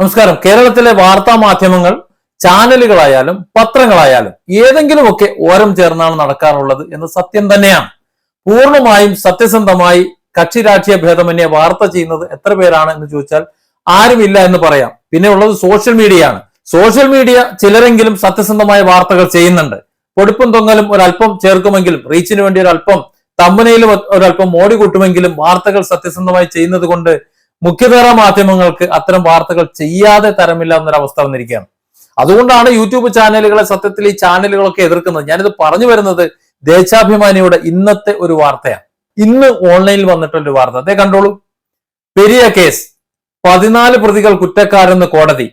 നമസ്കാരം. കേരളത്തിലെ വാർത്താ മാധ്യമങ്ങൾ ചാനലുകളായാലും പത്രങ്ങളായാലും ഏതെങ്കിലുമൊക്കെ ഓരം ചേർന്നാണ് നടക്കാറുള്ളത് എന്ന് സത്യം തന്നെയാണ്. പൂർണമായും സത്യസന്ധമായി കക്ഷി രാഷ്ട്രീയ ഭേദമന്യേ വാർത്ത ചെയ്യുന്നത് എത്ര പേരാണ് എന്ന് ചോദിച്ചാൽ ആരുമില്ല എന്ന് പറയാം. പിന്നെ ഉള്ളത് സോഷ്യൽ മീഡിയയാണ്. സോഷ്യൽ മീഡിയ ചിലരെങ്കിലും സത്യസന്ധമായ വാർത്തകൾ ചെയ്യുന്നുണ്ട്. പൊടുപ്പും തൊങ്ങലും ഒരല്പം ചേർക്കുമെങ്കിലും റീച്ചിന് വേണ്ടി ഒരല്പം തമ്മനയിലും ഒരല്പം മോടി കൂട്ടുമെങ്കിലും വാർത്തകൾ സത്യസന്ധമായി ചെയ്യുന്നത് കൊണ്ട് മുഖ്യധാര മാധ്യമങ്ങൾക്ക് അത്തരം വാർത്തകൾ ചെയ്യാതെ തരമില്ല എന്നൊരു അവസ്ഥ വന്നിരിക്കുകയാണ്. അതുകൊണ്ടാണ് യൂട്യൂബ് ചാനലുകളെ സത്യത്തിൽ ഈ ചാനലുകളൊക്കെ എതിർക്കുന്നത്. ഞാനിത് പറഞ്ഞു വരുന്നത് ദേശാഭിമാനിയുടെ ഇന്നത്തെ ഒരു വാർത്തയാണ്. ഇന്ന് ഓൺലൈനിൽ വന്നിട്ടുള്ള ഒരു വാർത്ത. അതേ കണ്ടോളൂ. പെരിയ കേസ്. പതിനാല് പ്രതികൾ കുറ്റക്കാരെന്ന് കോടതി.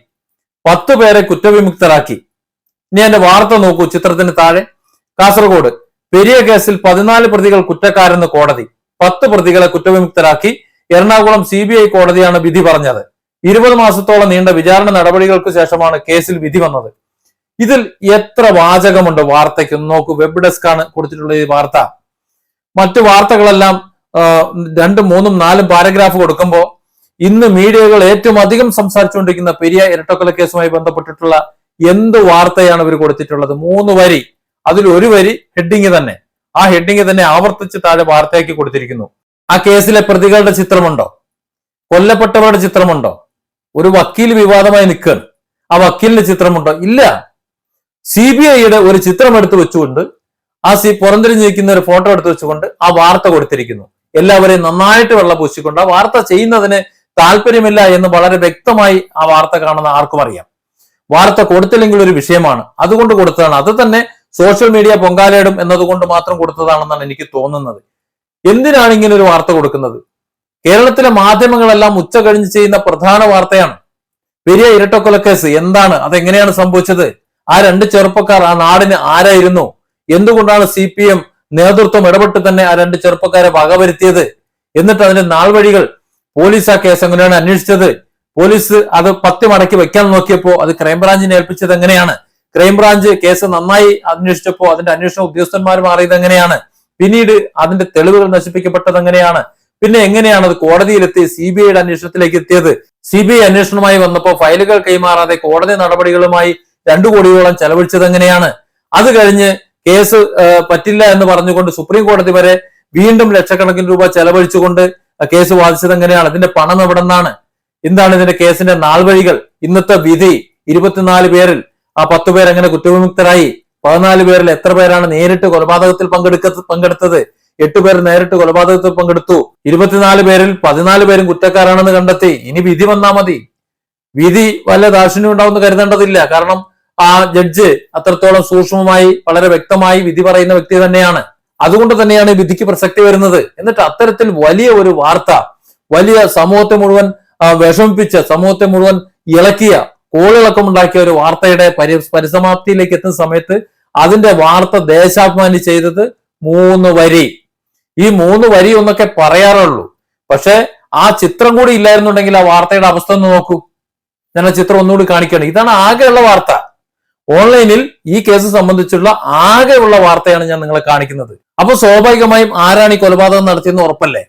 പത്ത് പേരെ കുറ്റവിമുക്തരാക്കി. ഇനി എന്റെ വാർത്ത നോക്കൂ ചിത്രത്തിന് താഴെ. കാസർഗോഡ്. പെരിയ കേസിൽ പതിനാല് പ്രതികൾ കുറ്റക്കാരെന്ന് കോടതി. പത്ത് പ്രതികളെ കുറ്റവിമുക്തരാക്കി. എറണാകുളം സി ബി ഐ കോടതിയാണ് വിധി പറഞ്ഞത്. ഇരുപത് മാസത്തോളം നീണ്ട വിചാരണ നടപടികൾക്ക് ശേഷമാണ് കേസിൽ വിധി വന്നത്. ഇതിൽ എത്ര വാചകമുണ്ട് വാർത്തയ്ക്ക്? നോക്കൂ. വെബ് ഡെസ്ക് ആണ് കൊടുത്തിട്ടുള്ള ഈ വാർത്ത. മറ്റു വാർത്തകളെല്ലാം രണ്ടും മൂന്നും നാലും പാരഗ്രാഫ് കൊടുക്കുമ്പോൾ ഇന്ന് മീഡിയകൾ ഏറ്റവും അധികം സംസാരിച്ചുകൊണ്ടിരിക്കുന്ന പെരിയ ഇരട്ടക്കൊല കേസുമായി ബന്ധപ്പെട്ടിട്ടുള്ള എന്ത് വാർത്തയാണ് ഇവർ കൊടുത്തിട്ടുള്ളത്? മൂന്ന് വരി. അതിൽ ഒരു വരി ഹെഡിങ് തന്നെ. ആ ഹെഡിങ് തന്നെ ആവർത്തിച്ച് താഴെ വാർത്തയാക്കി കൊടുത്തിരിക്കുന്നു. ആ കേസിലെ പ്രതികളുടെ ചിത്രമുണ്ടോ? കൊല്ലപ്പെട്ടവരുടെ ചിത്രമുണ്ടോ? ഒരു വക്കീൽ വിവാദമായി നിൽക്കുകയാണ്. ആ വക്കീലിന്റെ ചിത്രമുണ്ടോ? ഇല്ല. സി ബി ഐയുടെ ഒരു ചിത്രം എടുത്തു വെച്ചുകൊണ്ട് ആ സി പുറംതിരിഞ്ഞ് ഒരു ഫോട്ടോ എടുത്തു വെച്ചുകൊണ്ട് ആ വാർത്ത കൊടുത്തിരിക്കുന്നു. എല്ലാവരെയും നന്നായിട്ട് വെള്ളം പൂശിക്കൊണ്ട് ആ വാർത്ത ചെയ്യുന്നതിന് താല്പര്യമില്ല എന്ന് വളരെ വ്യക്തമായി ആ വാർത്ത കാണുന്ന ആർക്കും അറിയാം. വാർത്ത കൊടുത്തില്ലെങ്കിൽ ഒരു വിഷയമാണ്. അതുകൊണ്ട് കൊടുത്തതാണ്. അത് തന്നെ സോഷ്യൽ മീഡിയ പൊങ്കാലയിടും എന്നതുകൊണ്ട് മാത്രം കൊടുത്തതാണെന്നാണ് എനിക്ക് തോന്നുന്നത്. എന്തിനാണ് ഇങ്ങനെ ഒരു വാർത്ത കൊടുക്കുന്നത്? കേരളത്തിലെ മാധ്യമങ്ങളെല്ലാം ഉച്ച കഴിഞ്ഞ് ചെയ്യുന്ന പ്രധാന വാർത്തയാണ്. പെരിയ ഇരട്ടക്കൊലക്കേസ് എന്താണ്? അതെങ്ങനെയാണ് സംഭവിച്ചത്? ആ രണ്ട് ചെറുപ്പക്കാർ ആ നാടിന് ആരായിരുന്നു? എന്തുകൊണ്ടാണ് സി പി എം നേതൃത്വം ഇടപെട്ട് തന്നെ ആ രണ്ട് ചെറുപ്പക്കാരെ വകവരുത്തിയത്? എന്നിട്ട് അതിന്റെ നാൾവഴികൾ പോലീസ് ആ കേസ് എങ്ങനെയാണ് അന്വേഷിച്ചത്? പോലീസ് അത് പത്തി മടക്കി വെക്കാൻ നോക്കിയപ്പോ അത് ക്രൈംബ്രാഞ്ചിനെ ഏൽപ്പിച്ചത് എങ്ങനെയാണ്? ക്രൈംബ്രാഞ്ച് കേസ് നന്നായി അന്വേഷിച്ചപ്പോ അതിന്റെ അന്വേഷണ ഉദ്യോഗസ്ഥന്മാർ മാറിയത് എങ്ങനെയാണ്? പിന്നീട് അതിന്റെ തെളിവുകൾ നശിപ്പിക്കപ്പെട്ടത് എങ്ങനെയാണ്? പിന്നെ എങ്ങനെയാണ് അത് കോടതിയിലെത്തി സി ബി ഐയുടെ അന്വേഷണത്തിലേക്ക് എത്തിയത്? സി ബി ഐ അന്വേഷണവുമായി വന്നപ്പോൾ ഫയലുകൾ കൈമാറാതെ കോടതി നടപടികളുമായി രണ്ടു കോടിയോളം ചെലവഴിച്ചത് എങ്ങനെയാണ്? അത് കഴിഞ്ഞ് കേസ് പറ്റില്ല എന്ന് പറഞ്ഞുകൊണ്ട് സുപ്രീം കോടതി വരെ വീണ്ടും ലക്ഷക്കണക്കിന് രൂപ ചെലവഴിച്ചുകൊണ്ട് കേസ് വാദിച്ചത് എങ്ങനെയാണ്? ഇതിന്റെ പണം എവിടെ നിന്നാണ് എന്താണ് ഇതിന്റെ കേസിന്റെ നാൾ വഴികൾ? ഇന്നത്തെ വിധി ഇരുപത്തിനാല് പേരിൽ ആ പത്ത് പേർ അങ്ങനെ കുറ്റവിമുക്തരായി. പതിനാല് പേരിൽ എത്ര പേരാണ് നേരിട്ട് കൊലപാതകത്തിൽ പങ്കെടുക്ക പങ്കെടുത്തത്? എട്ട് പേർ നേരിട്ട് കൊലപാതകത്തിൽ പങ്കെടുത്തു. ഇരുപത്തിനാല് പേരിൽ പതിനാല് പേരും കുറ്റക്കാരാണെന്ന് കണ്ടെത്തി. ഇനി വിധി വന്നാ മതി. വിധി വല്ല ദാർശന്യം ഉണ്ടാവുമെന്ന് കരുതേണ്ടതില്ല. കാരണം ആ ജഡ്ജ് അത്രത്തോളം സൂക്ഷ്മമായി വളരെ വ്യക്തമായി വിധി പറയുന്ന വ്യക്തി തന്നെയാണ്. അതുകൊണ്ട് തന്നെയാണ് വിധിക്ക് പ്രസക്തി വരുന്നത്. എന്നിട്ട് അത്തരത്തിൽ വലിയ ഒരു വാർത്ത വലിയ സമൂഹത്തെ മുഴുവൻ വിഷമിപ്പിച്ച സമൂഹത്തെ മുഴുവൻ ഇളക്കിയ കോളിളക്കം ഉണ്ടാക്കിയ ഒരു വാർത്തയുടെ പരി പരിസമാപ്തിയിലേക്ക് എത്തുന്ന സമയത്ത് അതിന്റെ വാർത്ത ദേശാഭിമാനി ചെയ്തത് മൂന്ന് വരി. ഈ മൂന്ന് വരി ഒന്നൊക്കെ പറയാറുള്ളൂ. പക്ഷെ ആ ചിത്രം കൂടി ഇല്ലായിരുന്നുണ്ടെങ്കിൽ ആ വാർത്തയുടെ അവസ്ഥ ഒന്ന് നോക്കൂ. ഞാൻ ആ ചിത്രം ഒന്നുകൂടി കാണിക്കണം ഇതാണ് ആകെയുള്ള വാർത്ത. ഓൺലൈനിൽ ഈ കേസ് സംബന്ധിച്ചുള്ള ആകെയുള്ള വാർത്തയാണ് ഞാൻ നിങ്ങളെ കാണിക്കുന്നത്. അപ്പൊ സ്വാഭാവികമായും ആരാണ് ഈ കൊലപാതകം നടത്തിയെന്ന് ഉറപ്പല്ലേ?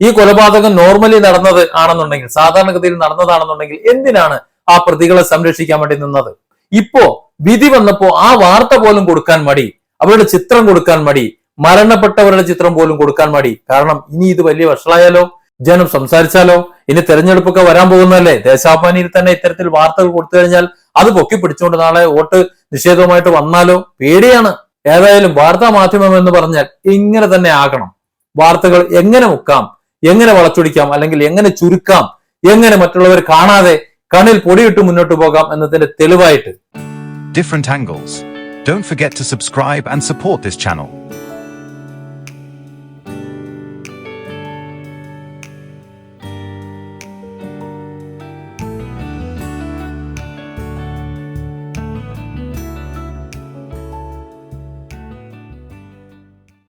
ഈ കൊലപാതകം നോർമലി നടന്നത് ആണെന്നുണ്ടെങ്കിൽ സാധാരണഗതിയിൽ നടന്നതാണെന്നുണ്ടെങ്കിൽ എന്തിനാണ് ആ പ്രതികളെ സംരക്ഷിക്കാൻ വേണ്ടി നിന്നത്. ഇപ്പോ വിധി വന്നപ്പോ ആ വാർത്ത പോലും കൊടുക്കാൻ മടി അവരുടെ ചിത്രം കൊടുക്കാൻ മടി മരണപ്പെട്ടവരുടെ ചിത്രം പോലും കൊടുക്കാൻ മടി. കാരണം ഇനി ഇത് വലിയ വഷളായാലോ ജനം സംസാരിച്ചാലോ ഇനി തെരഞ്ഞെടുപ്പൊക്കെ വരാൻ പോകുന്നതല്ലേ? ദേശാഭിമാനിയിൽ തന്നെ ഇത്തരത്തിൽ വാർത്തകൾ കൊടുത്തു കഴിഞ്ഞാൽ അത് പൊക്കി പിടിച്ചുകൊണ്ട് നാളെ വോട്ട് നിഷേധവുമായിട്ട് വന്നാലോ? പേടിയാണ്. ഏതായാലും വാർത്താ മാധ്യമം എന്ന് പറഞ്ഞാൽ ഇങ്ങനെ തന്നെ ആകണം. വാർത്തകൾ എങ്ങനെ മുക്കാം? എങ്ങനെ വളച്ചൊടിക്കാം? അല്ലെങ്കിൽ എങ്ങനെ ചുരുക്കാം? എങ്ങനെ മറ്റുള്ളവർ കാണാതെ കണ്ണിൽ പൊടിയിട്ട് മുന്നോട്ട് പോകാം എന്നതിന്റെ തെളിവായിട്ട് different angles. Don't forget to subscribe and support this channel.